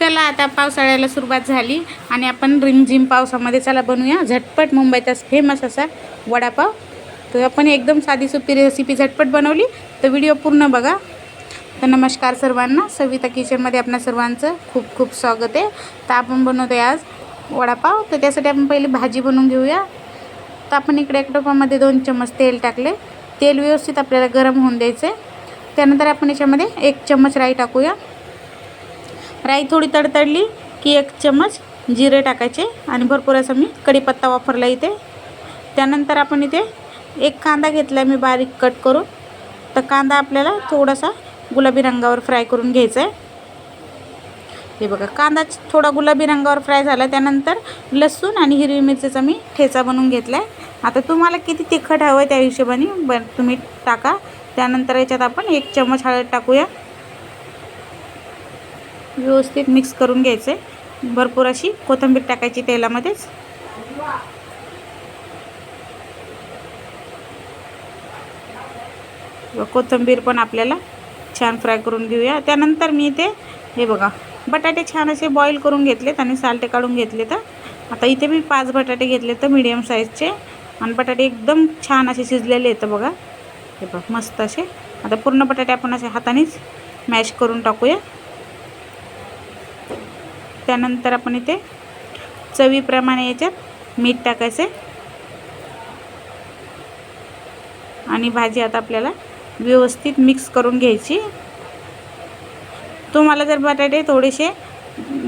चला आता पावसाळ्याला सुरुवात झाली आणि आपण रिमझिम पावसामध्ये चला बनवूया. झटपट मुंबईचा फेमस असा वडापाव. तर आपण एकदम साधी सोपी रेसिपी झटपट बनवली. तर व्हिडिओ पूर्ण बघा. तर नमस्कार सर्वांना. सविता किचनमध्ये आपणा सर्वांचं खूप खूप स्वागत आहे. तर आपण बनवतो आहे आज वडापाव. तर त्यासाठी आपण पहिले भाजी बनवून घेऊया. तर आपण इकडे एक टोपामध्ये दोन चम्मच तेल टाकले. तेल व्यवस्थित आपल्याला गरम होऊन द्यायचं आहे त्यानंतर आपण याच्यामध्ये एक चम्मच राई टाकूया. राई थोडी तडतडली की एक चम्मच जिरे टाकायचे आणि भरपूर असं मी कढीपत्ता वापरला इथे. त्यानंतर आपण इथे एक कांदा घेतला मी बारीक कट करून. तर कांदा आपल्याला थोडासा गुलाबी रंगावर फ्राय करून घ्यायचा आहे हे बघा कांदा थोडा गुलाबी रंगावर फ्राय झाला त्यानंतर लसूण आणि हिरवी मिरचीचा मी ठेचा बनवून घेतला आहे आता तुम्हाला किती तिखट हवं आहे त्या हिशोबाने ब तुम्ही टाका. त्यानंतर याच्यात आपण एक चम्मच हळद टाकूया. व्यवस्थित मिक्स करून घ्यायचे. भरपूर अशी कोथिंबीर टाकायची तेलामध्येच. कोथिंबीर पण आपल्याला छान फ्राय करून घेऊया. त्यानंतर मी इथे हे बघा बटाटे छान असे बॉईल करून घेतलेत आणि सालटे काढून घेतले तर आता इथे मी पाच बटाटे घेतले तर मीडियम साईजचे आणि बटाटे एकदम छान असे शिजलेले आहेत बघा. हे बघ मस्त असे. आता पूर्ण बटाटे आपण असे हातानेच मॅश करून टाकूया. त्यानंतर आपण इथे चवीप्रमाणे याच्यात मीठ टाकायचे. आणि भाजी आता आपल्याला व्यवस्थित मिक्स करून घ्यायची. तुम्हाला जर बटाटे थोडेसे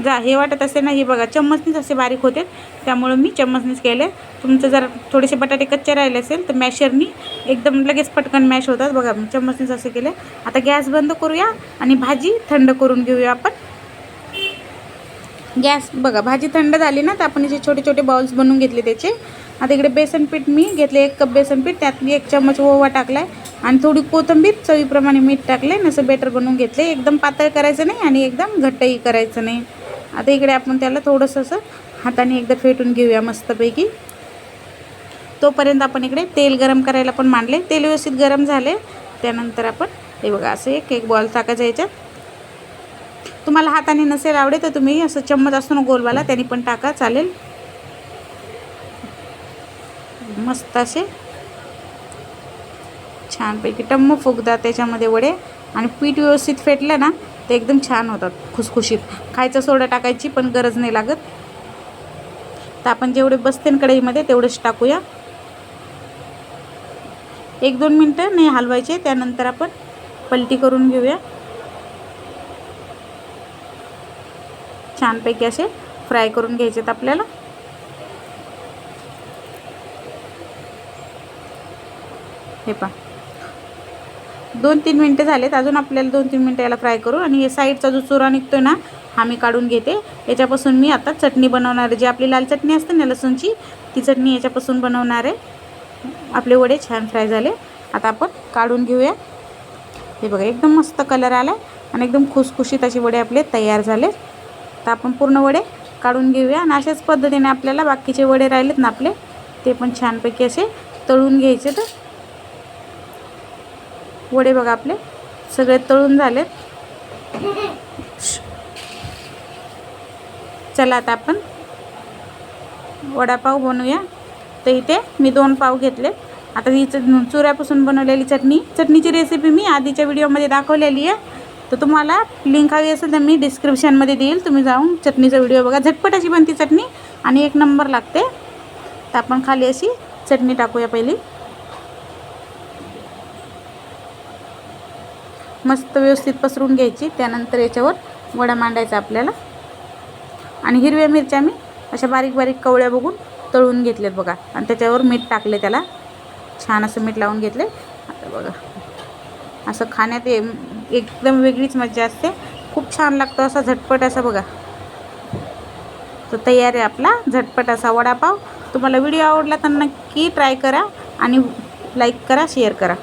जा हे वाटत असेल ना हे बघा चम्मचनीच असे बारीक होते त्यामुळं मी चम्मचनीच केले. तुमचं जर थोडेसे बटाटे कच्चे राहिले असेल तर मॅशरनी एकदम लगेच पटकन मॅश होतात. बघा मी चम्मचनीच असे केले. आता गॅस बंद करूया आणि भाजी थंड करून घेऊया आपण. गॅस बघा भाजी थंड झाली ना तर आपण जे छोटे छोटे बाउल्स बनवून घेतले त्याचे. आता इकडे बेसन पीठ मी घेतले एक कप बेसन पीठ त्यात एक चम्मच ओवा टाकला आहे आणि थोडी कोथिंबीर चवीप्रमाणे मीठ टाकले नसं बेटर बनवून घेतले एकदम पातळ करायचं नाही आणि एकदम घट्टही करायचं नाही. आता इकडे आपण त्याला थोडंसं असं हाताने एकदा फेटून घेऊया मस्तपैकी. तोपर्यंत आपण इकडे तेल गरम करायला पण मांडले तेल व्यवस्थित गरम झाले त्यानंतर आपण हे बघा असं एक एक बॉल टाकायचं याच्यात. तुम्हाला हाताने नसेल आवडे तर तुम्ही असं चम्मच असतो ना गोलवाला त्याने पण टाका चालेल? मस्त असे. छानपैकी टम्म फुगतात त्याच्यामध्ये वडे. आणि पीठ व्यवस्थित फेटलं ना ते एकदम छान होतात खुसखुशीत. खायचा सोडा टाकायची पण गरज नाही लागत. तर आपण जेवढे बसते कढईमध्ये तेवढेच टाकूया. एक दोन मिनटं नाही हलवायचे त्यानंतर आपण पलटी करून घेऊया. छानपैकी असे फ्राय करून घ्यायचेत आपल्याला. हे पा दोन तीन मिनटं झालेत. अजून आपल्याला दोन तीन मिनटं याला फ्राय करू आणि हे साईडचा जो चुरा निघतो ना हा मी काढून घेते. याच्यापासून मी आता चटणी बनवणार आहे. जी आपली लाल चटणी असते ना लसूणची ती चटणी याच्यापासून बनवणार आहे. आपले वडे छान फ्राय झाले. आता आपण काढून घेऊया. हे बघा एकदम मस्त कलर आला आणि एकदम खुसखुशीत असे वडे आपले तयार झाले तर आपण पूर्ण वडे काढून घेऊया. आणि अशाच पद्धतीने आपल्याला बाकीचे वडे राहिलेत ना आपले ते पण छानपैकी असे तळून घ्यायचे तर. वडे बघा आपले सगळे तळून झालेत. चला आता आपण वडापाव बनवूया. तर इथे मी दोन पाव घेतले आता ही च चुऱ्यापासून बनवलेली चटणी. चटणीची रेसिपी मी आधीच्या व्हिडिओमध्ये दाखवलेली आहे. तर तुम्हाला लिंक हवी असेल तर मी डिस्क्रिप्शनमध्ये देईल. तुम्ही जाऊन चटणीचा व्हिडिओ बघा. झटपट अशी बनती चटणी आणि एक नंबर लागते. तर आपण खाली अशी चटणी टाकूया पहिली. मस्त व्यवस्थित पसरून घ्यायची. त्यानंतर याच्यावर वडा मांडायचा आपल्याला. आणि हिरव्या मिरच्या मी अशा बारीक बारीक कवळ्या बघून तळून घेतल्यात बघा. आणि त्याच्यावर मीठ टाकले त्याला. छान असं मीठ लावून घेतले आता बघा. असं खाण्यात एकदम वेगळीच मजा असते. खूप छान लागतो असा झटपट असा बघा. तो तयार आहे आपला झटपट असा वडापाव. तुम्हाला व्हिडिओ आवडला तर नक्की ट्राय करा आणि लाईक करा शेअर करा.